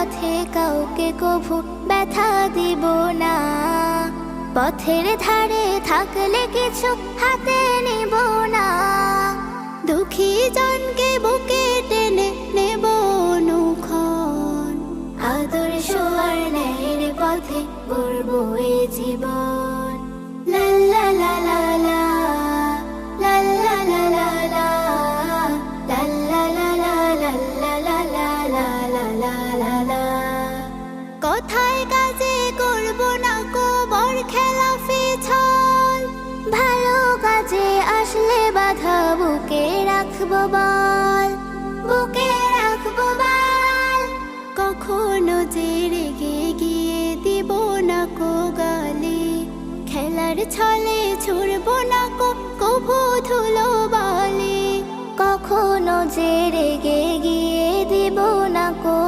পথে কাউকে কভু ব্যথা দিব না পথের ধারে থাকলে কিছু হাতে নেব না দুঃখী জনকে বুকে টেনে নেব অনুক্ষণ আদর সোয়ার ন্যায়ের পথে গড়ব এ জীবন লা লা লা লা লা la la la কথায় কাজে করব না কবর খেলা ফিছল ভালো কাজে আসলে বাধা, বুকে রাখব বল। বুকে রাখব বল। কখনো যে রেগে গিয়ে দিব না কো গালি। খেলার ছলে ছুড়বো না কো কভু ধুলো বালি। কখনো যে রেগে